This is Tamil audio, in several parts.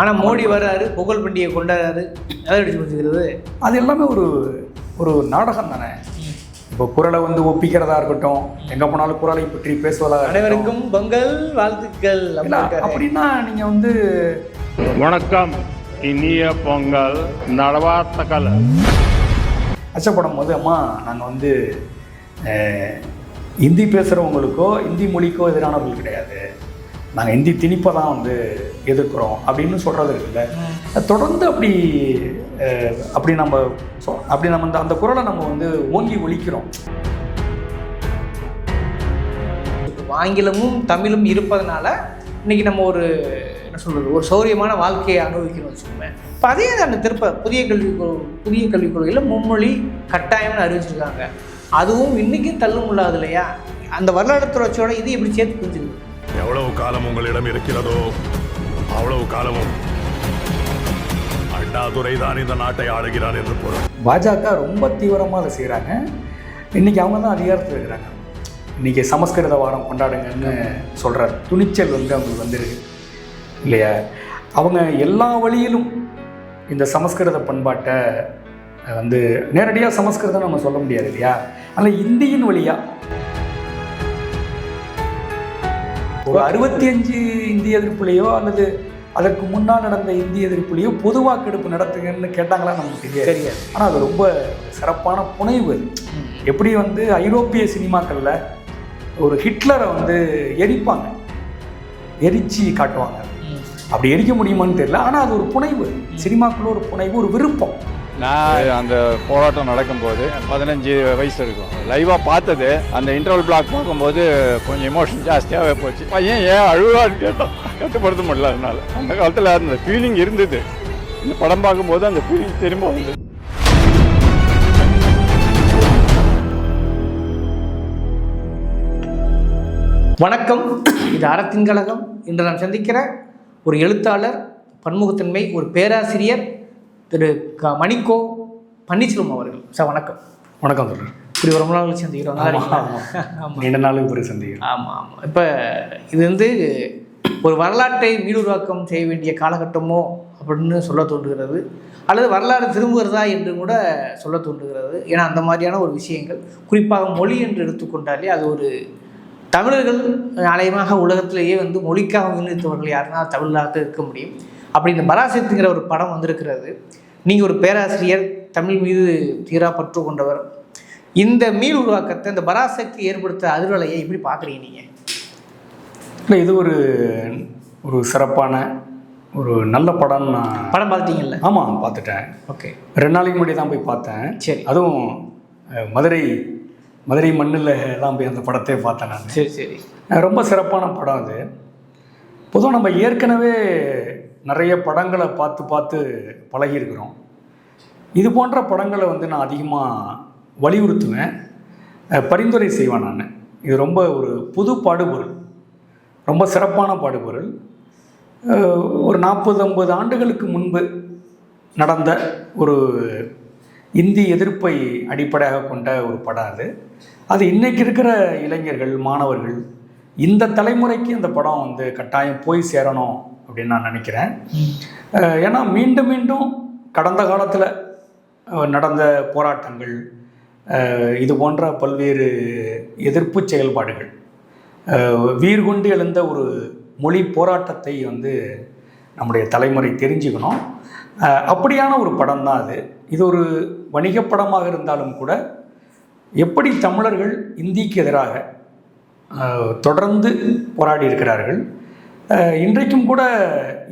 ஆனால் மோடி வர்றாரு புகழ் பண்டிகை கொண்டாடுறாரு. அதை அடிச்சு முடிச்சுக்கிறது? அது எல்லாமே ஒரு ஒரு நாடகம் தானே? இப்போ குரலை வந்து ஒப்பிக்கிறதா இருக்கட்டும் எங்கே போனாலும் குரலை பற்றி பேசுவதா இருக்கட்டும். அனைவருக்கும் பொங்கல் வாழ்த்துக்கள் அப்படின்னு நீங்கள் வந்து வணக்கம். இனிய பொங்கல் நலவார்த்தகல் அச்சப்படும் போது அம்மா நாங்கள் வந்து ஹிந்தி பேசுகிறவங்களுக்கோ ஹிந்தி மொழிக்கோ எதிரானவர்கள் கிடையாது. நாங்கள் ஹிந்தி திணிப்பை தான் வந்து எதிர்க்கிறோம் அப்படின்னு சொல்கிறது இருக்குல்ல. தொடர்ந்து அப்படி அப்படி நம்ம சொ- அப்படி நம்ம அந்த அந்த குரலை நம்ம வந்து ஓங்கி ஒலிக்கிறோம் ஆங்கிலமும் தமிழும் இருப்பதனால இன்னைக்கு நம்ம ஒரு என்ன சொல்றது ஒரு சௌரியமான வாழ்க்கையை அனுபவிக்கணும்னு வச்சுக்கோங்க இப்போ அதே அந்த திருப்ப புதிய கல்விக் புதிய கல்விக் கொள்கையில் மும்மொழி கட்டாயம்னு அறிவிச்சிருக்காங்க. அதுவும் இன்னைக்கும் தள்ள முடியாது இல்லையா? அந்த வரலாற்று தொடர்ச்சியோட இது எப்படி சேர்த்து புரிஞ்சுக்குது எவ்வளவு காலம் உங்களிடம் இருக்கிறதோ அவ்வளவு காலமும் அண்ணாதுரை தான் இந்த நாட்டை ஆளுகிறார் என்று பொருள். பாஜக ரொம்ப தீவிரமாக அதை செய்கிறாங்க இன்னைக்கு அவங்க தான் அதிகாரத்தில் இருக்கிறாங்க. இன்றைக்கி சமஸ்கிருத வாரம் கொண்டாடுங்கன்னு சொல்கிற துணிச்சல் வந்து அவங்களுக்கு வந்துருக்கு. இல்லையா? அவங்க எல்லா வழியிலும் இந்த சமஸ்கிருத பண்பாட்டை வந்து நேரடியாக சமஸ்கிருதம் நம்ம சொல்ல முடியாது இல்லையா? ஆனால் இந்தியின் வழியாக ஒரு அறுபத்தி அஞ்சு இந்திய எதிர்ப்புலையோ அல்லது அதற்கு முன்னால் நடந்த இந்திய எதிர்ப்புலையோ பொது வாக்கெடுப்பு நடத்துங்கன்னு கேட்டாங்களா நமக்கு தெரியாது. தெரியாது. ஆனால் அது ரொம்ப சிறப்பான புனைவு. அது. எப்படி வந்து ஐரோப்பிய சினிமாக்களில் ஒரு ஹிட்லரை வந்து எரிப்பாங்க. எரிச்சு காட்டுவாங்க. அப்படி எரிக்க முடியுமான்னு தெரியல. ஆனால் அது ஒரு புனைவு. சினிமாக்குள்ள ஒரு புனைவு ஒரு விருப்பம். நான் அந்த போராட்டம் நடக்கும்போது பதினஞ்சு வயசு இருக்கும். லைவாக பார்த்தது அந்த இன்டர்வல் பிளாக் பார்க்கும்போது கொஞ்சம் எமோஷன் ஜாஸ்தியாகவே போச்சு. பையன் ஏன் அழுவான்னு கேட்டோம் கட்டுப்படுத்த முடியல அதனால. அந்த காலத்தில் அந்த ஃபீலிங் இருந்தது. இந்த படம் பார்க்கும்போது அந்த ஃபீலிங் திரும்ப வந்தது. வணக்கம். இது அறத்தின் கழகம். இன்று நாம் சந்திக்கிற ஒரு எழுத்தாளர் பன்முகத்தன்மை ஒரு பேராசிரியர் திரு க. மணிக்கோ பன்னீர்செல்வம் அவர்கள். சார் வணக்கம். வணக்கம் சொல்கிறேன் இப்படி ரொம்ப நாள் சந்திக்கிறோம். நல்லா இருக்கீங்களா? ஆமா நீண்ட நாளுக்கு பிறகு சந்திக்கிறேன் ஆமாம் ஆமாம் இப்போ இது வந்து ஒரு வரலாற்றை மீளுருவாக்கம் செய்ய வேண்டிய காலகட்டமோ அப்படின்னு சொல்ல தோன்றுகிறது அல்லது வரலாறு திரும்புகிறதா என்று கூட சொல்ல தோன்றுகிறது. ஏன்னா அந்த மாதிரியான ஒரு விஷயங்கள் குறிப்பாக மொழி என்று எடுத்துக்கொண்டாலே அது ஒரு தமிழர்கள் நியாயமாக உலகத்திலேயே வந்து மொழிக்காக முன்னிறுத்தவர்கள் யாருன்னா தமிழாக இருக்க முடியும். அப்படி இந்த பராசத்துங்கிற ஒரு படம் வந்திருக்கிறது. நீங்கள் ஒரு பேராசிரியர் தமிழ் மீது தீரா பற்று கொண்டவர். இந்த மீள் உருவாக்கத்தை இந்த பராசக்தி ஏற்படுத்த அதிர்வலையை எப்படி பார்க்குறீங்க நீங்கள் இல்லை இது ஒரு ஒரு சிறப்பான ஒரு நல்ல படம் நான் படம் பார்த்துட்டீங்கல்ல? ஆமாம் பார்த்துட்டேன். ஓகே. ரெண்டு நாளைக்கு முன்னாடி தான் போய் பார்த்தேன். சரி. அதுவும் மதுரை மதுரை மண்ணில் தான் போய் அந்த படத்தை பார்த்தேன் நான். சரி சரி. ரொம்ப சிறப்பான படம் அது. பொதுவாக நம்ம ஏற்கனவே நிறைய படங்களை பார்த்து பார்த்து பழகியிருக்கிறோம். இது போன்ற படங்களை வந்து நான் அதிகமாக வலியுறுத்துவேன். பரிந்துரை செய்வேன் நான். இது ரொம்ப ஒரு புது பாடுபொருள். ரொம்ப சிறப்பான பாடுபொருள். ஒரு நாற்பது ஐம்பது ஆண்டுகளுக்கு முன்பு நடந்த ஒரு இந்தி எதிர்ப்பை அடிப்படையாக கொண்ட ஒரு படம் அது. அது இன்றைக்கி இருக்கிற இளைஞர்கள் மாணவர்கள் இந்த தலைமுறைக்கு இந்த படம் வந்து கட்டாயம் போய் சேரணும் அப்படின்னு நான் நினைக்கிறேன். ஏன்னா மீண்டும் மீண்டும் கடந்த காலத்தில் நடந்த போராட்டங்கள் இது போன்ற பல்வேறு எதிர்ப்பு செயல்பாடுகள் வீர் கொண்டு எழுந்த ஒரு மொழி போராட்டத்தை வந்து நம்முடைய தலைமுறை தெரிஞ்சுக்கணும். அப்படியான ஒரு படம் தான் அது. இது ஒரு வணிக படமாக இருந்தாலும் கூட எப்படி தமிழர்கள் இந்திக்கு எதிராக தொடர்ந்து போராடி இருக்கிறார்கள் இன்றைக்கும் கூட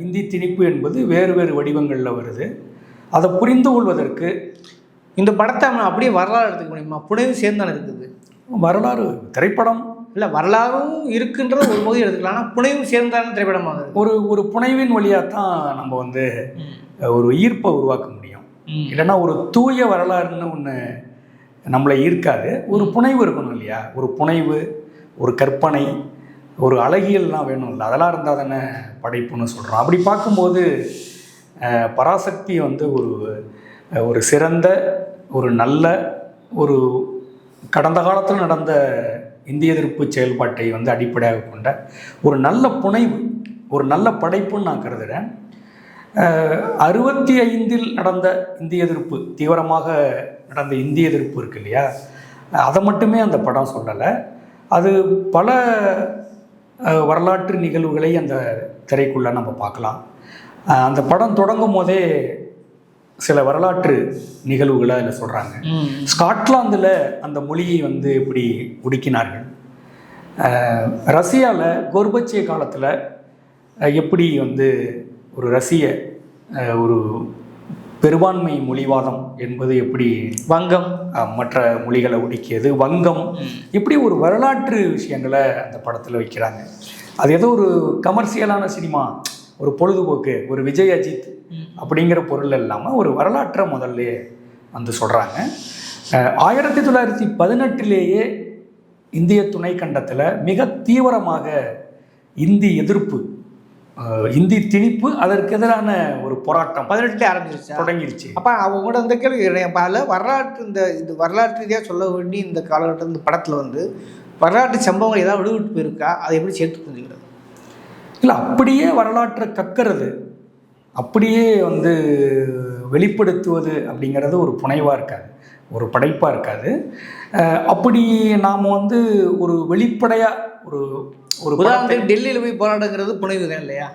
இந்தி திணிப்பு என்பது வேறு வேறு வடிவங்களில் வருது. அதை புரிந்து கொள்வதற்கு இந்த படத்தை நம்ம அப்படியே வரலாறு எடுத்துக்க முடியுமா? புனைவு சேர்ந்தானே இருக்குது. வரலாறு திரைப்படம். இல்லை வரலாறும் இருக்குன்றது ஒரு போது எடுத்துக்கலாம். ஆனால் புனைவும் சேர்ந்தான திரைப்படமாக ஒரு ஒரு புனைவின் வழியாக தான் நம்ம வந்து ஒரு ஈர்ப்பை உருவாக்க முடியும். இல்லைன்னா ஒரு தூய வரலாறுன்னு ஒன்று நம்மளை ஈர்க்காது. ஒரு புனைவு இருக்கணும் இல்லையா? ஒரு புனைவு ஒரு கற்பனை ஒரு அழகியல்லாம் வேணும்ல. அதெல்லாம் இருந்தால் தானே படைப்புன்னு சொல்கிறோம் அப்படி பார்க்கும்போது பராசக்தி வந்து ஒரு ஒரு சிறந்த ஒரு நல்ல ஒரு கடந்த காலத்தில் நடந்த இந்திய எதிர்ப்பு செயல்பாட்டை வந்து அடிப்படையாக கொண்ட ஒரு நல்ல புனைவு ஒரு நல்ல படைப்புன்னு நான் கருதுகிறேன் அறுபத்தி ஐந்தில் நடந்த இந்திய எதிர்ப்பு தீவிரமாக நடந்த இந்திய எதிர்ப்பு இருக்கு இல்லையா? அதை மட்டுமே அந்த படம் சொல்லலை. அது பல வரலாற்று நிகழ்வுகளை அந்த திரைக்குள்ளே நம்ம பார்க்கலாம். அந்த படம் தொடங்கும் போதே சில வரலாற்று நிகழ்வுகளை அதில் சொல்கிறாங்க ஸ்காட்லாந்தில் அந்த மொழியை வந்து எப்படி ஒடுக்கினார்கள். அஹ், ரஷ்யாவில் கோர்பச்சிய காலத்தில் எப்படி வந்து ஒரு ரஷ்ய ஒரு பெரும்பான்மை மொழிவாதம் என்பது எப்படி? வங்கம். மற்ற மொழிகளை ஒடுக்கியது வங்கம். இப்படி ஒரு வரலாற்று விஷயங்களை அந்த படத்தில் வைக்கிறாங்க. அது ஏதோ ஒரு கமர்ஷியலான சினிமா ஒரு பொழுதுபோக்கு ஒரு விஜய் அஜித் அப்படிங்கிற பொருள் இல்லாமல் ஒரு வரலாற்றை முதல்ல வந்து சொல்கிறாங்க ஆயிரத்தி தொள்ளாயிரத்தி பதினெட்டுலேயே இந்திய துணைக்கண்டத்தில் மிக தீவிரமாக இந்தி எதிர்ப்பு இந்தி திணிப்பு அதற்கு எதிரான ஒரு போராட்டம் பதினெட்டுல ஆரம்பிச்சிருச்சா. தொடங்கிருச்சு. அப்போ அவங்களோட இந்த கேள்வி கேட்குறேன் அப்போ அதில் வரலாற்று இந்த இது வரலாற்று ரீதியாக சொல்ல வேண்டிய இந்த காலகட்டம் இந்த படத்தில் வந்து வரலாற்று சம்பவங்கள் ஏதாவது விடுவிட்டு போயிருக்கா? அதை எப்படி சேர்த்து புரிஞ்சுக்கிறது இல்லை அப்படியே வரலாற்றை கக்கிறது அப்படியே வந்து வெளிப்படுத்துவது அப்படிங்கிறது ஒரு புனைவாக இருக்காது ஒரு படைப்பாக இருக்காது. அப்படி நாம் வந்து ஒரு வெளிப்படையாக ஒரு ஒரு உதாரணத்துக்கு டெல்லியில் போய் போராடுங்கிறது புனைவு தான் இல்லையா?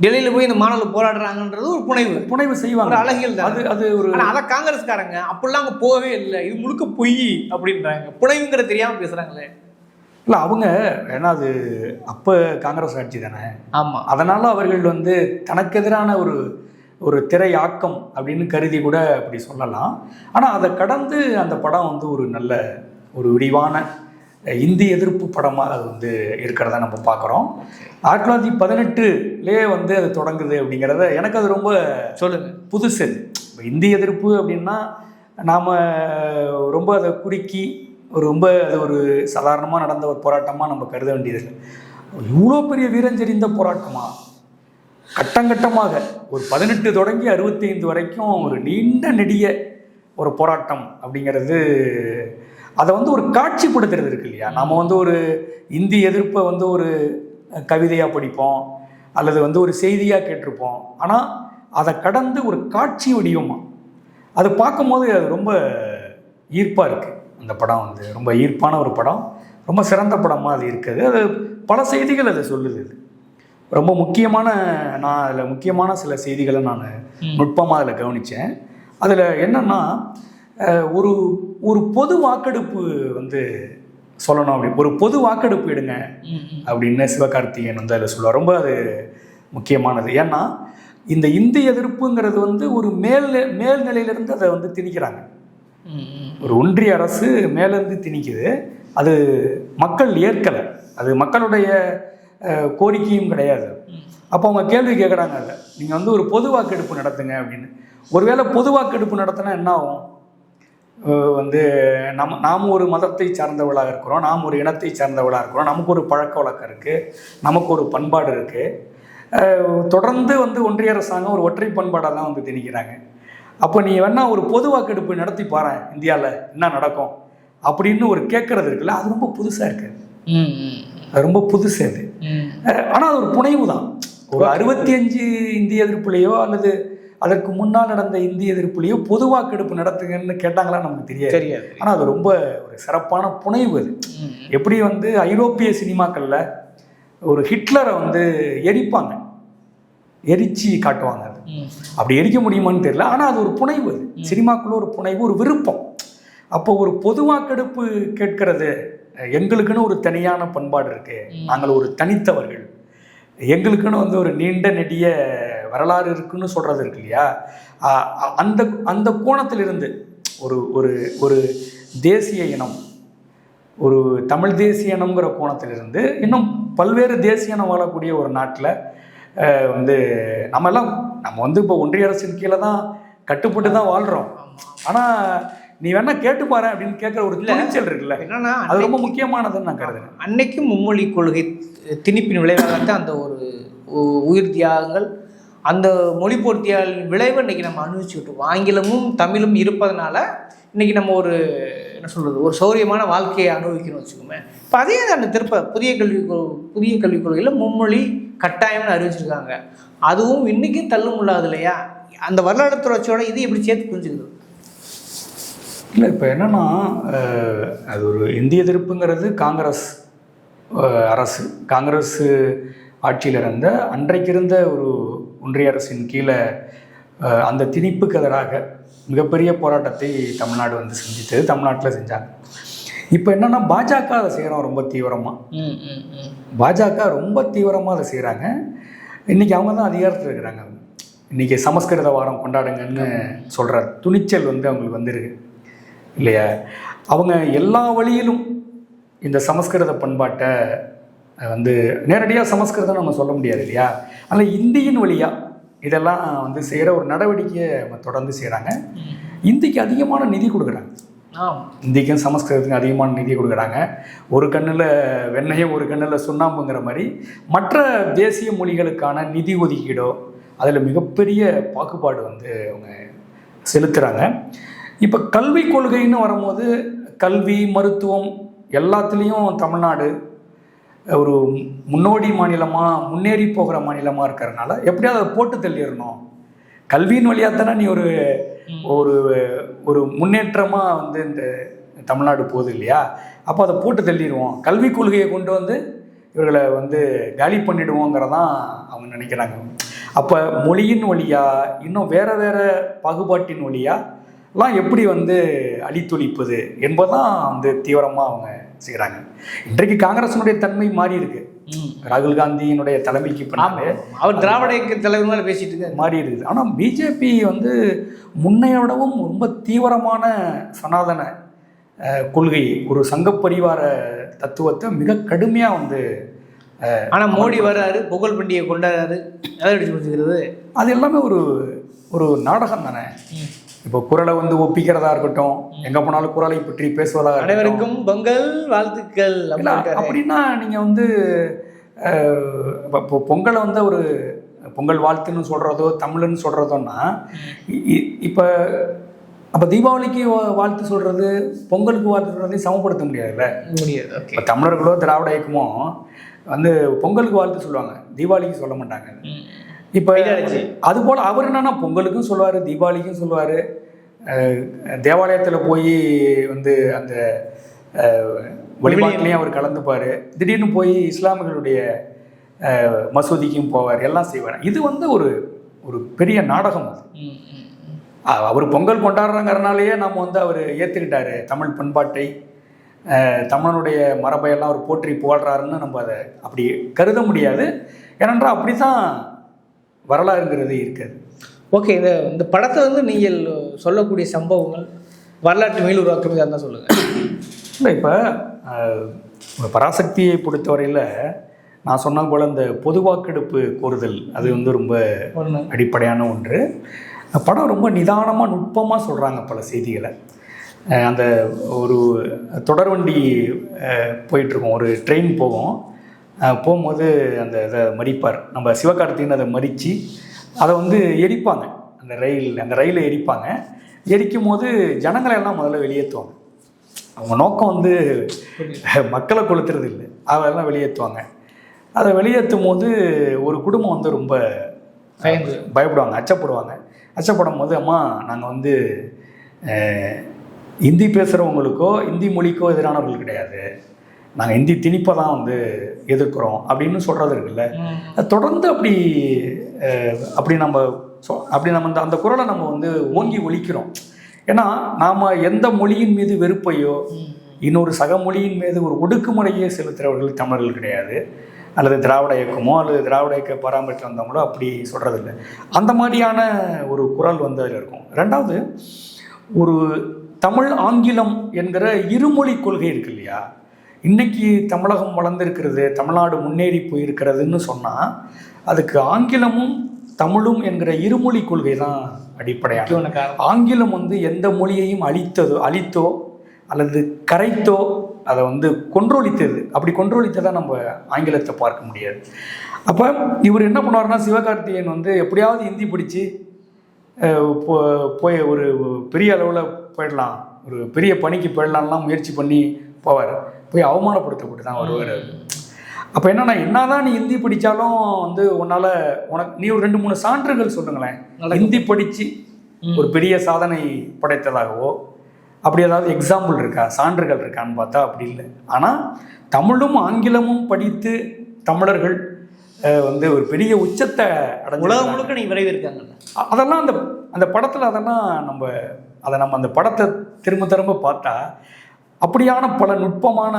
டெல்லியில் போய் இந்த மாணவர்கள் போராடுறாங்கன்றது ஒரு புனைவு. புனைவு செய்வாங்க. அழகியல் தான். அது அது ஒரு அதை காங்கிரஸ்காரங்க. அப்படிலாம் அங்கே போகவே இல்லை. இது முழுக்க பொய் அப்படின்றாங்க. புனைவுங்கிற தெரியாமல் பேசுகிறாங்களே இல்லை அவங்க ஏன்னா அது அப்போ காங்கிரஸ் ஆட்சி தானே. ஆமாம் அதனால் அவர்கள் வந்து தனக்கு எதிரான ஒரு ஒரு திரையாக்கம் அப்படின்னு கருதி கூட அப்படி சொல்லலாம். ஆனால் அதை கடந்து அந்த படம் வந்து ஒரு நல்ல ஒரு விரிவான இந்தி எதிர்ப்பு படமாக அது வந்து இருக்கிறத நம்ம பார்க்குறோம். ஆயிரத்தி தொள்ளாயிரத்தி பதினெட்டுலேயே வந்து அது தொடங்குது அப்படிங்கிறத எனக்கு அது ரொம்ப சொல்லுங்கள் புதுசு. இப்ப இந்தி எதிர்ப்பு அப்படின்னா நாம் ரொம்ப அதை குறுக்கி ஒரு ரொம்ப அது ஒரு சாதாரணமாக நடந்த ஒரு போராட்டமாக நம்ம கருத வேண்டியதில்லை. இவ்வளோ பெரிய வீரஞ்செறிந்த போராட்டமா? கட்டங்கட்டமாக ஒரு பதினெட்டு தொடங்கி அறுபத்தைந்து வரைக்கும் ஒரு நீண்ட நெடிய ஒரு போராட்டம் அப்படிங்கிறது அதை வந்து ஒரு காட்சிப்படுத்துறது இருக்கு இல்லையா? நம்ம வந்து ஒரு இந்தி எதிர்ப்பை வந்து ஒரு கவிதையாக படிப்போம் அல்லது வந்து ஒரு செய்தியாக கேட்டிருப்போம். ஆனால் அதை கடந்து ஒரு காட்சி வடிவமாக அது பார்க்கும்போது அது ரொம்ப ஈர்ப்பாக இருக்குது அந்த படம் வந்து ரொம்ப ஈர்ப்பான ஒரு படம். ரொம்ப சிறந்த படமாக அது இருக்குது. அது பல செய்திகள் அது சொல்லுது இது. ரொம்ப முக்கியமான நான் அதில் முக்கியமான சில செய்திகளை நான் நுட்பமாக அதில் கவனித்தேன் அதில் என்னென்னா ஒரு ஒரு பொது வாக்கெடுப்பு வந்து சொல்லணும் அப்படி. ஒரு பொது வாக்கெடுப்பு எடுங்க அப்படின்னு சிவகார்த்திகேயன் வந்து அதில் சொல்லுவார். ரொம்ப அது முக்கியமானது. ஏன்னா இந்த இந்தி எதிர்ப்புங்கிறது வந்து ஒரு மேல் மேல்நிலையிலிருந்து அதை வந்து திணிக்கிறாங்க. ஒரு ஒன்றிய அரசு மேலேருந்து திணிக்குது. அது மக்கள் ஏற்கலை. அது மக்களுடைய கோரிக்கையும் கிடையாது. அப்போ அவங்க கேள்வி கேட்குறாங்க அதில். நீங்கள் வந்து ஒரு பொது வாக்கெடுப்பு நடத்துங்க அப்படின்னு. ஒருவேளை பொது வாக்கெடுப்பு நடத்தினா என்ன ஆகும்? வந்து நம்ம நாம் ஒரு மதத்தை சார்ந்தவளாக இருக்கிறோம் நாம் ஒரு இனத்தை சார்ந்தவளாக இருக்கிறோம் நமக்கு ஒரு பழக்க வழக்கம் இருக்குது நமக்கு ஒரு பண்பாடு இருக்குது தொடர்ந்து வந்து ஒன்றிய அரசாங்கம் ஒரு ஒற்றை பண்பாடாக தான் வந்து திணிக்கிறாங்க. அப்போ நீ வேணா ஒரு பொது வாக்கெடுப்பு நடத்தி பாரு இந்தியாவில் என்ன நடக்கும் அப்படின்னு ஒரு கேட்கறது இருக்குல்ல அது ரொம்ப புதுசாக இருக்குது ரொம்ப புதுசு அது. ஆனால் அது ஒரு புனைவு தான். ஒரு அறுபத்தி அஞ்சு இந்திய எதிர்ப்புலையோ அல்லது அதற்கு முன்னால் நடந்த இந்திய எதிர்ப்புலையோ பொது வாக்கெடுப்பு நடத்துங்கன்னு கேட்டாங்களா நமக்கு தெரியாது. தெரியாது. ஆனால் அது ரொம்ப ஒரு சிறப்பான புனைவு அது. எப்படி வந்து ஐரோப்பிய சினிமாக்களில் ஒரு ஹிட்லரை வந்து எரிப்பாங்க. எரிச்சு காட்டுவாங்க அது. அப்படி எரிக்க முடியுமான்னு தெரியல. ஆனால் அது ஒரு புனைவு அது. சினிமாக்குள்ள ஒரு புனைவு ஒரு விருப்பம். அப்போ ஒரு பொது வாக்கெடுப்பு கேட்கறது எங்களுக்குன்னு ஒரு தனியான பண்பாடு இருக்கு. நாங்கள் ஒரு தனித்தவர்கள். எங்களுக்குன்னு வந்து ஒரு நீண்ட நெடிய வரலாறு இருக்குன்னு சொல்றது இருக்கு இல்லையா? அந்த அந்த கோணத்திலிருந்து ஒரு ஒரு ஒரு தேசிய இனம் ஒரு தமிழ் தேசிய இனம்ங்கிற கோணத்திலிருந்து இன்னும் பல்வேறு தேசிய இனம் வாழக்கூடிய ஒரு நாட்டில் வந்து நம்ம எல்லாம் நம்ம வந்து இப்போ ஒன்றிய அரசின் கீழே தான் கட்டுப்பட்டு தான் வாழ்கிறோம் ஆனால் நீ வேணா கேட்டு பாரு அப்படின்னு கேட்குற ஒரு துணிச்சல் இருக்குல்ல? என்னன்னா அது ரொம்ப முக்கியமானதுன்னு நான் கருதுறேன். அன்னைக்கு மும்மொழி கொள்கை திணிப்பின் விளைவாகத்தான் அந்த ஒரு உயிர் தியாகங்கள் அந்த மொழி விளைவை இன்னைக்கு நம்ம அனுபவிச்சுக்கிட்டோம் ஆங்கிலமும் தமிழும் இருப்பதனால இன்னைக்கு நம்ம ஒரு என்ன சொல்கிறது ஒரு சௌரியமான வாழ்க்கையை அனுபவிக்கணும்னு வச்சுக்கோமே. இப்போ அதே அந்த திருப்ப புதிய கல்விக் புதிய கல்விக் கொள்கையில் மும்மொழி கட்டாயம்னு அறிவிச்சிருக்காங்க. அதுவும் இன்றைக்கும் தள்ளுமுள்ளாது இல்லையா? அந்த வரலாற்று தொடர்ச்சியோட இது எப்படி சேர்த்து புரிஞ்சுக்கிறது இல்லை இப்போ என்னன்னா அது ஒரு இந்திய திருப்புங்கிறது காங்கிரஸ் அரசு. காங்கிரஸ் ஆட்சியில் இருந்த அன்றைக்கு இருந்த ஒரு ஒன்றிய அரசின் கீழே அந்த திணிப்புக்கு எதிராக மிகப்பெரிய போராட்டத்தை தமிழ்நாடு வந்து செஞ்சுட்டு தமிழ்நாட்டில் செஞ்சாங்க. இப்போ என்னன்னா பாஜக அதை செய்கிறோம் ரொம்ப தீவிரமாக ம் ம் ம். பாஜக ரொம்ப தீவிரமாக அதை செய்கிறாங்க இன்றைக்கி அவங்க தான் அதிகாரத்தில் இருக்கிறாங்க. இன்றைக்கி சமஸ்கிருத வாரம் கொண்டாடுங்கன்னு சொல்கிற துணிச்சல் வந்து அவங்களுக்கு வந்துருக்கு. இல்லையா? அவங்க எல்லா வழியிலும் இந்த சமஸ்கிருத பண்பாட்டை வந்து நேரடியாக சமஸ்கிருதம் நம்ம சொல்ல முடியாது இல்லையா? ஆனால் இந்தியின் வழியாக இதெல்லாம் வந்து செய்கிற ஒரு நடவடிக்கையை தொடர்ந்து செய்கிறாங்க இந்திக்கு அதிகமான நிதி கொடுக்குறாங்க. ஆம். இந்திக்கும் சமஸ்கிருதத்துக்கும் அதிகமான நிதி கொடுக்குறாங்க. ஒரு கண்ணில் வெண்ணையும் ஒரு கண்ணில் சுண்ணாம்புங்கிற மாதிரி மற்ற தேசிய மொழிகளுக்கான நிதி ஒதுக்கீடோ அதில் மிகப்பெரிய பாகுபாடு வந்து அவங்க செலுத்துகிறாங்க இப்போ கல்விக் கொள்கைன்னு வரும்போது கல்வி மருத்துவம் எல்லாத்துலேயும் தமிழ்நாடு ஒரு முன்னோடி மாநிலமாக முன்னேறி போகிற மாநிலமாக இருக்கிறதுனால எப்படியாவது அதை போட்டு தள்ளிடணும். கல்வியின் வழியாக தானே நீ ஒரு ஒரு ஒரு முன்னேற்றமாக வந்து இந்த தமிழ்நாடு போகுது இல்லையா? அப்போ அதை போட்டு தள்ளிடுவோம். கல்விக் கொள்கையை கொண்டு வந்து இவர்களை வந்து காலி பண்ணிடுவோங்கிறதான் அவங்க நினைக்கிறாங்க. அப்போ மொழியின் வழியா இன்னும் வேற வேற பாகுபாட்டின் வழியா எல்லாம் எப்படி வந்து அழித்தொழிப்பது என்பதுதான் வந்து தீவிரமாக அவங்க செய்கிறாங்க இன்றைக்கு காங்கிரஸினுடைய தன்மை மாறி இருக்கு. ராகுல் காந்தியினுடைய தலைமைக்கு பின்னாலே அவர் திராவிட இயக்க தலைவர் மேலே பேசிட்டு இருக்காரு. மாறி இருக்குது. ஆனால் பிஜேபி வந்து முன்னைய விடவும் ரொம்ப தீவிரமான சனாதன கொள்கை ஒரு சங்க பரிவார தத்துவத்தை மிக கடுமையாக வந்து அஹ், ஆனா மோடி வர்றாரு புகழ் பண்டிகை கொண்டாடுறாரு எதை அடிச்சு அது எல்லாமே ஒரு ஒரு நாடகம் தானே இப்போ குரலை வந்து ஒப்பிக்கிறதா இருக்கட்டும் எங்கே போனாலும் குரலை பற்றி பேசுவதாக. அனைவருக்கும் பொங்கல் வாழ்த்துக்கள் அப்படின்னு நீங்கள் வந்து இப்ப பொங்கலை வந்து ஒரு பொங்கல் வாழ்த்துன்னு சொல்கிறதோ தமிழ்னு சொல்கிறதோன்னா இப்போ அப்போ தீபாவளிக்கு வாழ்த்து சொல்கிறது பொங்கலுக்கு வாழ்த்து சொல்கிறதையும் சமப்படுத்த முடியாதுல்ல? முடியாது இப்போ தமிழர்களோ திராவிட இயக்கமோ வந்து பொங்கலுக்கு வாழ்த்து சொல்லுவாங்க. தீபாவளிக்கு சொல்ல மாட்டாங்க. இப்போ. அது போல் அவர் என்னன்னா பொங்கலுக்கும் சொல்லுவார் தீபாவளிக்கும் சொல்லுவார். தேவாலயத்தில் போய் வந்து அந்த வழிபாட்டிலையும் அவர் கலந்துப்பார். திடீர்னு போய் இஸ்லாமியர்களுடைய மசூதிக்கும் போவார் எல்லாம் செய்வார். இது வந்து ஒரு ஒரு பெரிய நாடகம் அது. அவர் பொங்கல் கொண்டாடுறாங்கிறனாலேயே நம்ம வந்து அவர் ஏற்றுக்கிட்டாரு தமிழ் பண்பாட்டை தமிழனுடைய மரபையெல்லாம் அவர் போற்றி புகழ்றாருன்னு நம்ம அதை அப்படி கருத முடியாது. ஏனென்றால் அப்படி தான் வரலாறுங்கிறது இருக்குது. ஓகே இந்த இந்த படத்தை வந்து நீங்கள் சொல்லக்கூடிய சம்பவங்கள் வரலாற்று மீளுருவாக்கம் இதாக இருந்தால் சொல்லுங்கள் இல்லை இப்போ பராசக்தியை பொறுத்தவரையில் நான் சொன்ன போல் இந்த பொது வாக்கெடுப்பு கோருதல் அது வந்து ரொம்ப ஒன்று அடிப்படையான ஒன்று. படம் ரொம்ப நிதானமாக நுட்பமாக சொல்கிறாங்க பல செய்திகளை. அந்த ஒரு தொடர்வண்டி போயிட்டுருக்கோம் ஒரு ட்ரெயின் போகும் அஹ், போகும்போது அந்த இதை மறிப்பார் நம்ம சிவகார்த்திகேயன் அதை மறித்து அதை வந்து எரிப்பாங்க. அந்த ரயில் அந்த ரயிலை எரிப்பாங்க. எரிக்கும் போது ஜனங்களை எல்லாம் முதல்ல வெளியேற்றுவாங்க. அவங்க நோக்கம் வந்து மக்களை கொளுத்துறது இல்லை. அதெல்லாம் வெளியேற்றுவாங்க. அதை வெளியேற்றும் போது ஒரு குடும்பம் வந்து ரொம்ப பயந்து. பயப்படுவாங்க அச்சப்படுவாங்க. அச்சப்படும் போது அம்மா நாங்கள் வந்து ஹிந்தி பேசுகிறவங்களுக்கோ ஹிந்தி மொழிக்கோ எதிரானவர்கள் கிடையாது. நாங்கள் ஹிந்தி திணிப்பை தான் வந்து எதிர்க்கிறோம் அப்படின்னு சொல்கிறது இருக்குல்ல. தொடர்ந்து அப்படி அப்படி நம்ம சொ அப்படி நம்ம அந்த அந்த குரலை நம்ம வந்து ஓங்கி ஒலிக்கிறோம். ஏன்னா நாம் எந்த மொழியின் மீது வெறுப்பையோ இன்னொரு சக மொழியின் மீது ஒரு ஒடுக்குமுறையே செலுத்துகிறவர்கள் தமிழர்கள் கிடையாது. அல்லது திராவிட இயக்கமோ அல்லது திராவிட இயக்க பராமரித்து வந்தவங்களோ அப்படி சொல்கிறதில்ல அந்த மாதிரியான ஒரு குரல் வந்து அதில் இருக்கும். ரெண்டாவது ஒரு தமிழ் ஆங்கிலம் என்கிற இருமொழி கொள்கை இருக்கு இல்லையா? இன்னைக்கு தமிழகம் வளர்ந்துருக்கிறது தமிழ்நாடு முன்னேறி போயிருக்கிறதுன்னு சொன்னால் அதுக்கு ஆங்கிலமும் தமிழும் என்கிற இருமொழி கொள்கை தான் காரணம். ஆங்கிலம் வந்து எந்த மொழியையும் அழித்ததோ அழித்தோ அல்லது கரைத்தோ அதை வந்து கொன்றொழித்தது. அப்படி கொன்றொழித்ததை நம்ம ஆங்கிலத்தை பார்க்க முடியாது. அப்போ இவர் என்ன பண்ணுவார்னா சிவகார்த்திகேயன் வந்து எப்படியாவது ஹிந்தி பிடிச்சி போய் ஒரு பெரிய அளவில் போயிடலாம். ஒரு பெரிய பணிக்கு போயிடலாம்லாம் முயற்சி பண்ணி போவார். போய் அவமானப்படுத்தப்பட்டு தான் வருவார் அப்போ என்னன்னா என்னதான் நீ ஹிந்தி படித்தாலும் வந்து உன்னால் உனக்கு நீ ஒரு ரெண்டு மூணு சான்றுகள் சொல்லுங்களேன். ஹிந்தி படித்து ஒரு பெரிய சாதனை படைத்ததாகவோ அப்படி ஏதாவது எக்ஸாம்பிள் இருக்கா சான்றுகள் இருக்கான்னு பார்த்தா அப்படி இல்லை. ஆனால் தமிழும் ஆங்கிலமும் படித்து தமிழர்கள் வந்து ஒரு பெரிய உச்சத்தை அடைஞ்சு உலகம் முழுக்க நீ விரைவு இருக்காங்கல்ல. அ- அதெல்லாம் அந்த அந்த படத்தில் அதெல்லாம் நம்ம அதை நம்ம அந்த படத்தை திரும்ப திரும்ப பார்த்தா அப்படியான பல நுட்பமான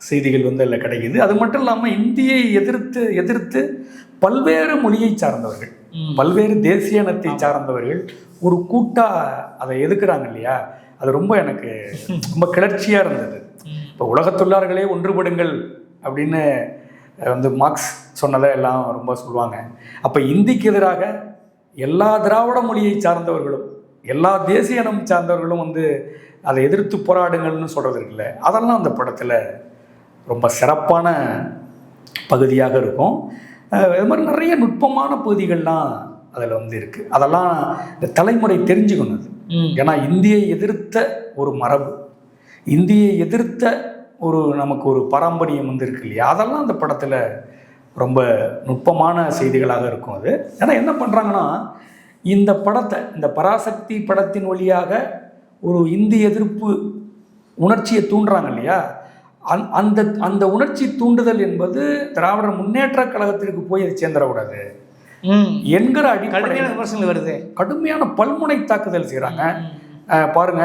செய்திகள் வந்து அதில் கிடைக்குது. அது மட்டும் இல்லாமல் இந்தியை எதிர்த்து எதிர்த்து பல்வேறு மொழியை சார்ந்தவர்கள் பல்வேறு தேசிய இனத்தை சார்ந்தவர்கள் ஒரு கூட்டா அதை எதுக்குறாங்க இல்லையா? அது ரொம்ப எனக்கு ரொம்ப கிளர்ச்சியாக இருந்தது. இப்போ உலகத்தொழிலாளர்களே ஒன்றுபடுங்கள் அப்படின்னு வந்து மார்க்ஸ் சொன்னதை எல்லாம் ரொம்ப சொல்லுவாங்க. அப்போ இந்திக்கு எதிராக எல்லா திராவிட மொழியை சார்ந்தவர்களும் எல்லா தேசிய இனம் சார்ந்தவர்களும் வந்து அதை எதிர்த்து போராடுங்கள்னு சொல்கிறது இருக்குல்ல அதெல்லாம் அந்த படத்தில் ரொம்ப சிறப்பான பகுதியாக இருக்கும். இது மாதிரி நிறைய நுட்பமான பகுதிகள்லாம் அதில் வந்து இருக்குது அதெல்லாம் இந்த தலைமுறை தெரிஞ்சுக்கணும். ஏன்னா இந்தியை எதிர்த்த ஒரு மரபு இந்தியை எதிர்த்த ஒரு நமக்கு ஒரு பாரம்பரியம் வந்து இருக்கு இல்லையா? அதெல்லாம் அந்த படத்தில் ரொம்ப நுட்பமான செய்திகளாக இருக்கும் அது. ஏன்னா என்ன பண்ணுறாங்கன்னா இந்த படத்தை இந்த பராசக்தி படத்தின் வழியாக ஒரு இந்தி எதிர்ப்பு உணர்ச்சியை தூண்டுறாங்க இல்லையா? அந் அந்த அந்த உணர்ச்சி தூண்டுதல் என்பது திராவிடர் முன்னேற்ற கழகத்திற்கு போய் அது சேர்ந்துடக்கூடாது. என்கிற கடுமையான அடிப்படையில் விமர்சனங்கள் வருது. கடுமையான பல்முனை தாக்குதல் செய்கிறாங்க பாருங்க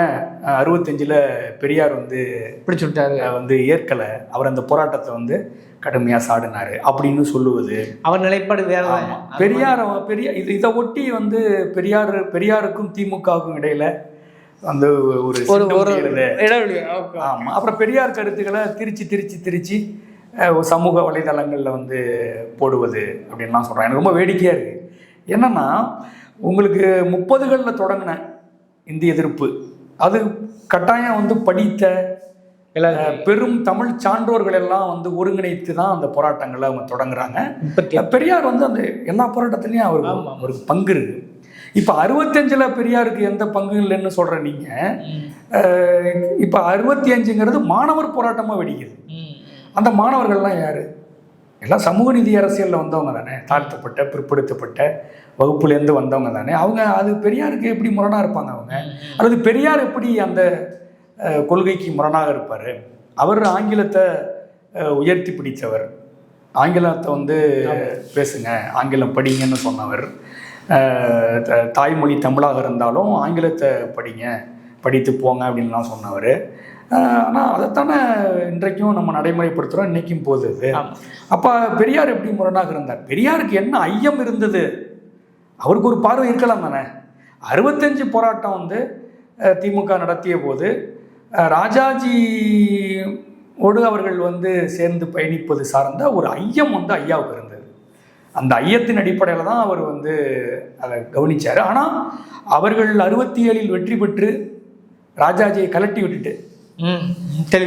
அறுபத்தஞ்சுல பெரியார் வந்து பிடிச்சு விட்டாரு அஹ், வந்து ஏற்கலை. அவர் அந்த போராட்டத்தை வந்து கடுமையாக சாடினாரு. அப்படின்னு சொல்லுவது. அவர் நிலைப்பாடு வேற. பெரியார் பெரிய இது இதை ஒட்டி வந்து பெரியார் பெரியாருக்கும் திமுகவுக்கும் இடையில வந்து ஒரு ஒரு சிண்டு ஒரு முடிகிறது. இடைவெளி. okay. ஆமா. அப்புறம் பெரியார் கருத்துக்களை திரிச்சு திரிச்சு திரிச்சு ஒரு சமூக வலைதளங்களில் வந்து போடுவது அப்படின்லாம் சொல்கிறேன் எனக்கு ரொம்ப வேடிக்கையாக இருக்குது என்னன்னா உங்களுக்கு முப்பதுகளில் தொடங்கின இந்திய எதிர்ப்பு அது கட்டாயம் வந்து படித்த அஹ், பெரும் தமிழ் சான்றோர்கள் எல்லாம் வந்து ஒருங்கிணைத்து தான் அந்த போராட்டங்களை அவங்க தொடங்குறாங்க. பெரியார் வந்து அந்த எல்லா போராட்டத்துலேயும் ஆமா. அவருக்கு பங்கு இருக்கு. இப்போ அறுபத்தஞ்சில் பெரியாருக்கு எந்த பங்கு இல்லைன்னு சொல்கிற நீங்கள் இப்போ அறுபத்தி அஞ்சுங்கிறது மாணவர் போராட்டமாக வெடிக்குது. அந்த மாணவர்கள்லாம் யார்? எல்லாம் சமூக நீதி அரசியலில் வந்தவங்க தானே. தாழ்த்தப்பட்ட பிற்படுத்தப்பட்ட வகுப்புலேருந்து வந்தவங்க தானே. அவங்க அது பெரியாருக்கு எப்படி முரணாக இருப்பாங்க அவங்க? அல்லது பெரியார் எப்படி அந்த கொள்கைக்கு முரணாக இருப்பார்? அவர் ஆங்கிலத்தை உயர்த்தி பிடித்தவர் ஆங்கிலத்தை வந்து பேசுங்க ஆங்கிலம் படிங்கன்னு சொன்னவர். தாய்மொழி தமிழாக இருந்தாலும் ஆங்கிலத்தை படிங்க படித்து போங்க அப்படின்லாம் சொன்னவர். ஆனால் அதைத்தானே இன்றைக்கும் நம்ம நடைமுறைப்படுத்துகிறோம் இன்றைக்கும் போகுது. அப்போ பெரியார் எப்படி முரணாக இருந்தார்? பெரியாருக்கு என்ன ஐயம் இருந்தது? அவருக்கு ஒரு பார்வை இருக்கலாம் தானே. அறுபத்தஞ்சு போராட்டம் வந்து திமுக நடத்திய போது ராஜாஜி ஓடு அவர்கள் வந்து சேர்ந்து பயணிப்பது சார்ந்த ஒரு ஐயம் வந்து ஐயாவுக்கு அந்த ஐயத்தின் அடிப்படையில் தான் அவர் வந்து அதை கவனிச்சார். ஆனால் அவர்கள் அறுபத்தி ஏழில் வெற்றி பெற்று ராஜாஜியை கலட்டி விட்டுட்டு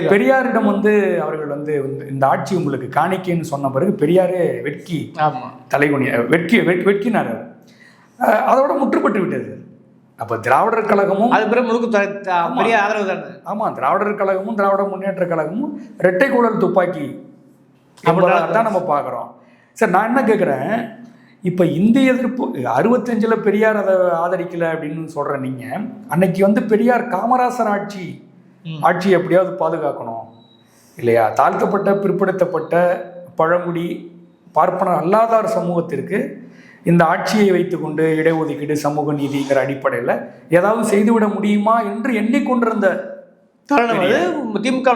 பெரியாரிடம் வந்து அவர்கள் வந்து இந்த- ஆட்சி உங்களுக்கு காணிக்கைன்னு சொன்ன பிறகு பெரியாரே வெட்கி தலைகுனி வெட்கி வெட் வெட்கினார் அதோட முற்றுப்பட்டு விட்டது. அப்போ திராவிடர் கழகமும் அது பிறகு முழுக்க பெரிய ஆதரவு தானே? ஆமாம் திராவிடர் கழகமும் திராவிட முன்னேற்ற கழகமும் இரட்டை குழல் துப்பாக்கி தான் நம்ம பார்க்குறோம். சார் நான் என்ன கேட்குறேன் இப்போ இந்திய எதிர்ப்பு அறுபத்தஞ்சில் பெரியார் அதை ஆதரிக்கலை அப்படின்னு சொல்கிற நீங்கள் அன்னைக்கு வந்து பெரியார் காமராசர் ஆட்சி. ஆட்சி எப்படியாவது பாதுகாக்கணும். இல்லையா? தாழ்த்தப்பட்ட பிற்படுத்தப்பட்ட பழங்குடி பார்ப்பனர் அல்லாதார் சமூகத்திற்கு இந்த ஆட்சியை வைத்துக்கொண்டு இடஒதுக்கீடு சமூக நீதிங்கிற அடிப்படையில் ஏதாவது செய்துவிட முடியுமா என்று எண்ணிக்கொண்டிருந்த திமுக.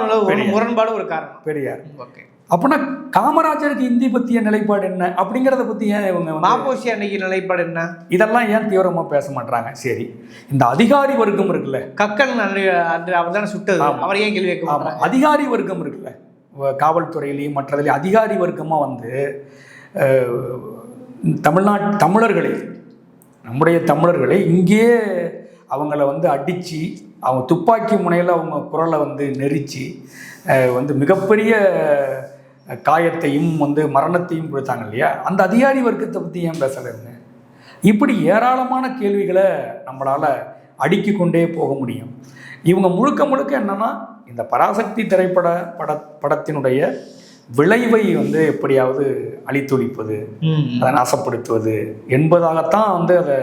முரண்பாடு ஒரு காரணம். பெரியார். ஓகே. அப்போனா காமராஜருக்கு இந்தி பற்றிய நிலைப்பாடு என்ன? அப்படிங்கிறத பற்றி ஏன் இவங்க மாப்போசி அன்னைக்கு நிலைப்பாடு என்ன? இதெல்லாம் ஏன் தீவிரமாக பேச மாட்டாங்க சரி. இந்த அதிகாரி வர்க்கம் இருக்குல்ல? கக்கன் அன்று அவர் தானே சுட்டது. அவர் ஏன் கேள்வி கேட்க அதிகாரி வர்க்கம் இருக்குல்ல? காவல்துறையிலையும் மற்றதுலையும் அதிகாரி வர்க்கமாக வந்து தமிழ்நாட்டு தமிழர்களை நம்முடைய தமிழர்களை இங்கேயே அவங்கள வந்து அடித்து அவங்க துப்பாக்கி முனையில் அவங்க குரலை வந்து நெரிச்சு வந்து மிகப்பெரிய காயத்தையும் வந்து மரணத்தையும் கொடுத்தாங்க இல்லையா? அந்த அதிகாரி வர்க்கத்தை பற்றி ஏன் பேசலைங்க இப்படி ஏராளமான கேள்விகளை நம்மளால் அடுக்கிக் கொண்டே போக முடியும். இவங்க முழுக்க முழுக்க என்னன்னா இந்த பராசக்தி திரைப்பட பட படத்தினுடைய விளைவை வந்து எப்படியாவது அழித்தொழிப்பது அதை நாசப்படுத்துவது என்பதாகத்தான் வந்து அதை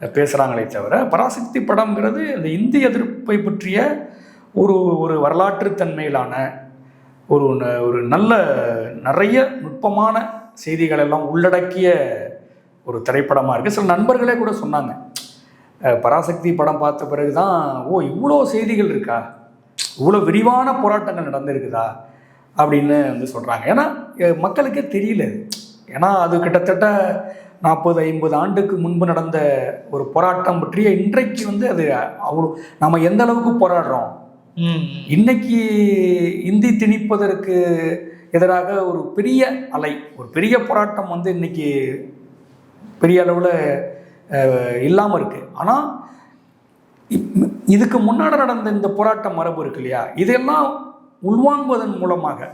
பேசுகிறாங்களே தவிர பராசக்தி படம்ங்கிறது இந்த இந்திய எதிர்ப்பை பற்றிய ஒரு ஒரு வரலாற்று தன்மையிலான ஒரு ஒரு நல்ல நிறைய நுட்பமான செய்திகள் எல்லாம் உள்ளடக்கிய ஒரு திரைப்படமாக இருக்குது சில நண்பர்களே கூட சொன்னாங்க பராசக்தி படம் பார்த்த பிறகு தான் ஓ இவ்வளோ செய்திகள் இருக்கா? இவ்வளோ விரிவான போராட்டங்கள் நடந்திருக்குதா? அப்படின்னு வந்து சொல்கிறாங்க ஏன்னா மக்களுக்கே தெரியல ஏன்னா அது கிட்டத்தட்ட நாற்பது ஐம்பது ஆண்டுக்கு முன்பு நடந்த ஒரு போராட்டம் பற்றிய இன்றைக்கு வந்து அது அவ்வளோ நம்ம எந்த அளவுக்கு போராடுறோம்? இன்னைக்கு இந்தி திணிப்பதற்கு எதிராக ஒரு பெரிய அலை ஒரு பெரிய போராட்டம் வந்து இன்னைக்கு பெரிய அளவில் இல்லாமல் இருக்கு. ஆனால் இதுக்கு முன்னாடி நடந்த இந்த போராட்ட மரபு இருக்கு இல்லையா? இதெல்லாம் உள்வாங்குவதன் மூலமாக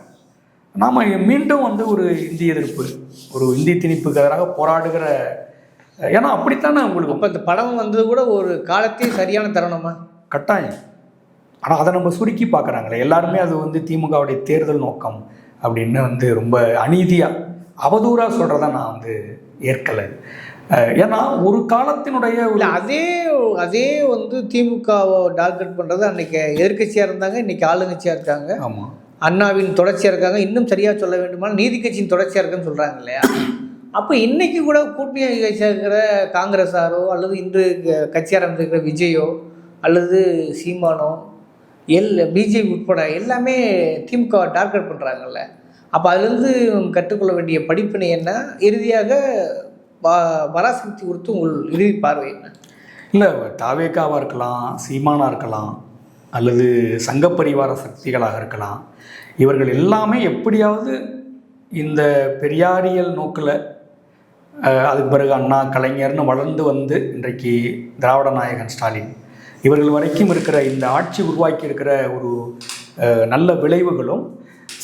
நாம் மீண்டும் வந்து ஒரு இந்தி எதிர்ப்பு ஒரு இந்தி திணிப்புக்கு எதிராக போராடுகிற ஏன்னா அப்படித்தானே உங்களுக்கு? அப்போ இந்த படம் வந்தது கூட ஒரு காலத்தே சரியான தருணமா? கட்டாயம். ஆனால் அதை நம்ம சுருக்கி பார்க்குறாங்களே. எல்லாருமே அது வந்து திமுகவுடைய தேர்தல் நோக்கம் அப்படின்னு வந்து ரொம்ப அநீதியாக அவதூறாக சொல்கிறத நான் வந்து ஏற்கலை. ஏன்னா ஒரு காலத்தினுடைய இல்லை அதே அதே வந்து திமுகவை டார்கெட் பண்ணுறது அன்னைக்கு எதிர்க்கட்சியாக இருந்தாங்க இன்னைக்கு ஆளுங்கட்சியாக இருக்காங்க. ஆமாம் அண்ணாவின் தொடர்ச்சியாக இருக்காங்க இன்னும் சரியாக சொல்ல வேண்டுமானால் நீதி கட்சியின் தொடர்ச்சியாக இருக்குன்னு சொல்கிறாங்க இல்லையா? அப்போ இன்னைக்கு கூட கூட்டணி கட்சியாக இருக்கிற காங்கிரஸாரோ அல்லது இன்று க- கட்சியாக இருந்திருக்கிற விஜயோ அல்லது சீமானோ எல் பிஜேபி உட்பட எல்லாமே திமுக டார்கெட் பண்ணுறாங்கல்ல அப்போ அதுலேருந்து கற்றுக்கொள்ள வேண்டிய படிப்பினை என்ன? இறுதியாக வ- பராசக்தி குறித்து உங்கள் இறுதி பார்வை என்ன? இல்லை தாவேக்காவாக இருக்கலாம் சீமானாக இருக்கலாம் அல்லது சங்க பரிவார சக்திகளாக இருக்கலாம். இவர்கள் எல்லாமே எப்படியாவது இந்த பெரியாரியல் நோக்கில் அதுக்கு பிறகு அண்ணா கலைஞர்னு வளர்ந்து வந்து இன்றைக்கு திராவிட நாயகன் ஸ்டாலின். இவர்கள் வரைக்கும் இருக்கிற இந்த ஆட்சி உருவாக்கி இருக்கிற ஒரு நல்ல விளைவுகளும்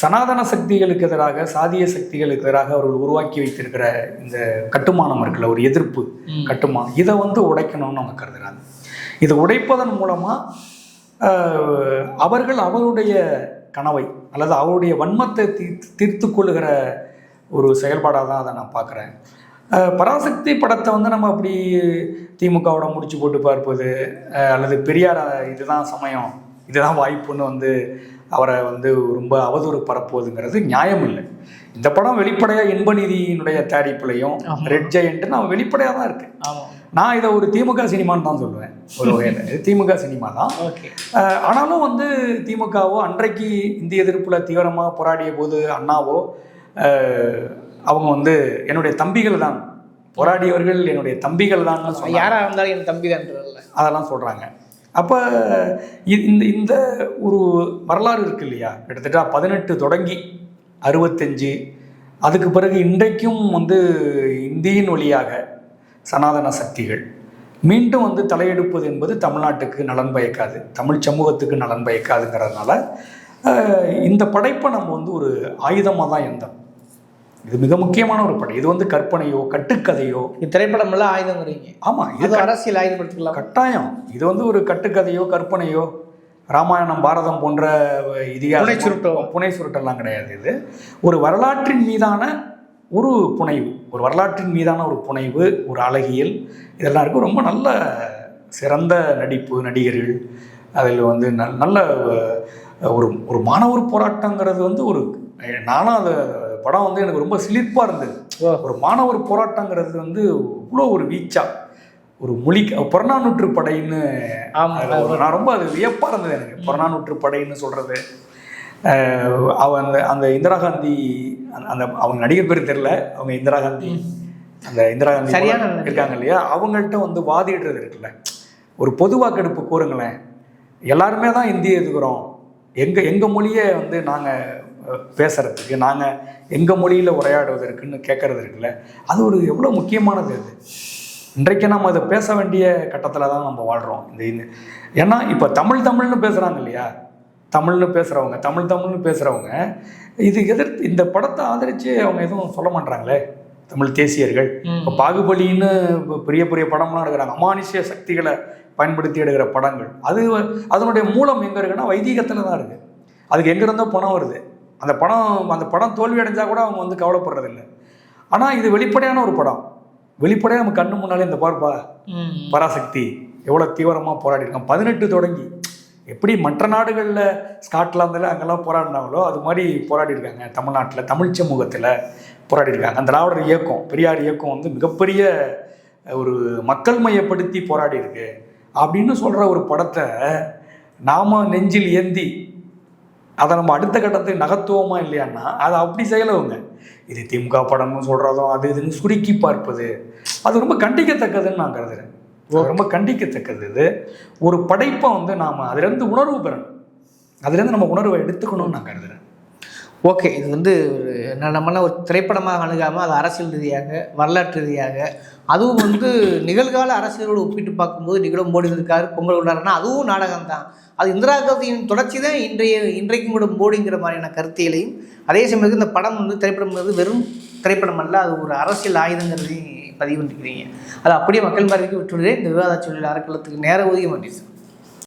சனாதன சக்திகளுக்கு எதிராக சாதிய சக்திகளுக்கு எதிராக அவர்கள் உருவாக்கி வைத்திருக்கிற இந்த கட்டுமானம் இருக்குல்ல ஒரு எதிர்ப்பு கட்டுமானம். இதை வந்து உடைக்கணும்னு அவங்க கருதுறாங்க. இதை உடைப்பதன் மூலமாக அவர்கள் அவருடைய கனவை அல்லது அவருடைய வன்மத்தை தீர்த்து தீர்த்து கொள்ளுகிற ஒரு செயல்பாடாக தான் அதை நான் பார்க்குறேன். பராசக்தி படத்தை வந்து நம்ம அப்படி திமுகவோட முடிச்சு போட்டு பார்ப்பது அல்லது பெரியார் இதுதான் சமயம் இதுதான் வாய்ப்புன்னு வந்து அவரை வந்து ரொம்ப அவதூறு பரப்புவதுங்கிறது நியாயம் இல்லை. இந்த படம் வெளிப்படையாக இன்பநிதியினுடைய தயாரிப்புலையும் ரெட் ஜெயண்ட்டு நான் வெளிப்படையாக தான் இருக்கு. நான் இதை ஒரு திமுக சினிமான்னு தான் சொல்லுவேன் ஒரு வகையில். இது திமுக சினிமா தான். ஆனாலும் வந்து திமுகவோ அன்றைக்கு இந்திய எதிர்ப்பில் தீவிரமாக போராடிய போது அண்ணாவோ அவங்க வந்து என்னுடைய தம்பிகள் தான் போராடியவர்கள் என்னுடைய தம்பிகள் தான் யாராக இருந்தாலும் என் தம்பி தான்றதில்ல அதெல்லாம் சொல்கிறாங்க அப்போ இந்த இந்த ஒரு வரலாறு இருக்கு இல்லையா? கிட்டத்தட்ட பதினெட்டு தொடங்கி அறுபத்தஞ்சு. அதுக்கு பிறகு இன்றைக்கும் வந்து இந்தியின் வழியாக சனாதன சக்திகள் மீண்டும் வந்து தலையெடுப்பது என்பது தமிழ்நாட்டுக்கு நலன் பயக்காது. தமிழ் சமூகத்துக்கு நலன் பயக்காதுங்கிறதுனால இந்த படைப்பை நம்ம வந்து ஒரு ஆயுதமாக தான் இருந்தோம் இது மிக முக்கியமான ஒரு படை. இது வந்து கற்பனையோ கட்டுக்கதையோ. இது திரைப்படம் எல்லாம் ஆயுதங்கிறீங்க ஆமாம் இது அரசியல் ஆயுதப்படுத்திக்கலாம்? கட்டாயம். இது வந்து ஒரு கட்டுக்கதையோ கற்பனையோ. ராமாயணம் பாரதம் போன்ற இதிகாசம் புனை சுருட்டோ. புனை சுருட்டெல்லாம் கிடையாது இது. ஒரு வரலாற்றின் மீதான ஒரு புனைவு. ஒரு வரலாற்றின் மீதான ஒரு புனைவு ஒரு அழகியல். இதெல்லாம் இருக்கும் ரொம்ப நல்ல சிறந்த நடிப்பு நடிகர்கள். அதில் வந்து நல் நல்ல ஒரு ஒரு மாணவர் போராட்டங்கிறது வந்து ஒரு நானும் அந்த படம் வந்து எனக்கு ரொம்ப சிலிர்ப்பாக இருந்தது. ஒரு மாணவர் போராட்டங்கிறது வந்து இவ்வளோ ஒரு வீச்சா. ஒரு மொழி புறநானூற்று படைன்னு நான் ரொம்ப அது வியப்பாக இருந்தது எனக்கு. புறநானூற்று படைன்னு சொல்கிறது அவ அந்த அந்த இந்திரா காந்தி அந்த- அவங்க நடிகர் பேர் தெரில அவங்க இந்திரா காந்தி. அந்த இந்திரா காந்தி சரியான இருக்காங்க இல்லையா? அவங்கள்ட்ட வந்து வாதிடுறது இருக்குல்ல. ஒரு பொது வாக்கெடுப்பு கூறுங்களேன். எல்லாருமே தான் இந்திய எதுக்குறோம் எங்கள் எங்கள் மொழியை வந்து நாங்கள் பேசுறதுக்கு நாங்கள் எங்கள் மொழியில் உரையாடுவதற்குன்னு கேட்கறது இருக்குல்ல? அது ஒரு எவ்வளோ முக்கியமானது அது. இன்றைக்கு நம்ம அதை பேச வேண்டிய கட்டத்தில் தான் நம்ம வாழ்கிறோம் இந்த இந்த ஏன்னா இப்போ தமிழ் தமிழ்னு பேசுகிறாங்க இல்லையா? தமிழ்னு பேசுகிறவங்க தமிழ் தமிழ்னு பேசுகிறவங்க இது எதிர்த்து இந்த படத்தை ஆதரித்து அவங்க எதுவும் சொல்ல மாட்டாங்களே தமிழ் தேசியர்கள். இப்போ பாகுபலின்னு பெரிய பெரிய படம்லாம் எடுக்கிறாங்க. அமானுஷ்ய சக்திகளை பயன்படுத்தி எடுக்கிற படங்கள். அது அதனுடைய மூலம் எங்கே இருக்குன்னா வைதீகத்தில் தான் இருக்குது அதுக்கு எங்கேருந்தோ பணம் வருது. அந்த படம் அந்த படம் தோல்வி அடைஞ்சால் கூட அவங்க வந்து கவலைப்படுறதில்ல. ஆனால் இது வெளிப்படையான ஒரு படம். வெளிப்படையாக நம்ம கண்ணு முன்னாலே இந்த பார்ப்பா. பராசக்தி எவ்வளோ தீவிரமாக போராடி இருக்கான் பதினெட்டு தொடங்கி. எப்படி மற்ற நாடுகளில் ஸ்காட்லாந்தில் அங்கெல்லாம் போராடினாங்களோ அது மாதிரி போராடி இருக்காங்க தமிழ்நாட்டில் தமிழ் சமூகத்தில் போராடி இருக்காங்க அந்த திராவிடர் இயக்கம் பெரியார் இயக்கம் வந்து மிகப்பெரிய ஒரு மக்கள் மையப்படுத்தி போராடி இருக்கு அப்படின்னு சொல்கிற ஒரு படத்தை நாம நெஞ்சில் ஏந்தி அதை நம்ம அடுத்த கட்டத்துக்கு நகர்த்துவோமா இல்லையான்னா அதை அப்படி செய்யலவங்க இது திமுக படம்னு சொல்கிறதும் அது இதுன்னு சுருக்கி பார்ப்பது. அது ரொம்ப கண்டிக்கத்தக்கதுன்னு நான் கருதுறேன். ரொம்ப கண்டிக்கத்தக்கது இது. ஒரு படைப்பை வந்து நாம் அதுலேருந்து உணர்வு பெறணும். அதுலேருந்து நம்ம உணர்வை எடுத்துக்கணும்னு நான் கருதுறேன். ஓகே இது வந்து ஒரு ந- நம்மளாம் ஒரு திரைப்படமாக அணுகாமல் அது அரசியல் ரீதியாக வரலாற்று ரீதியாக அதுவும் வந்து நிகழ்கால அரசியலோடு ஒப்பிட்டு பார்க்கும்போது நிகழும் மோடி இருக்கார் பொங்கல் கொண்டாடுறா அதுவும் நாடகம் தான் அது இந்திரா காந்தியின் தொடர்ச்சி தான் இன்றைய இன்றைக்கும் கூட மோடிங்கிற மாதிரியான கருத்தியலையும் அதே சமயத்துக்கு இந்த படம் வந்து திரைப்படம் வந்து வெறும் திரைப்படம் அல்ல அது ஒரு அரசியல் ஆயுதங்கிறதையும் பதிவு பண்ணிக்கிறீங்க. அது அப்படியே மக்கள் பார்வைக்கு விட்டுவிடுறேன் இந்த விவாத சூழல் அறக்கலத்துக்கு நேர ஊதியம் மாட்டேன்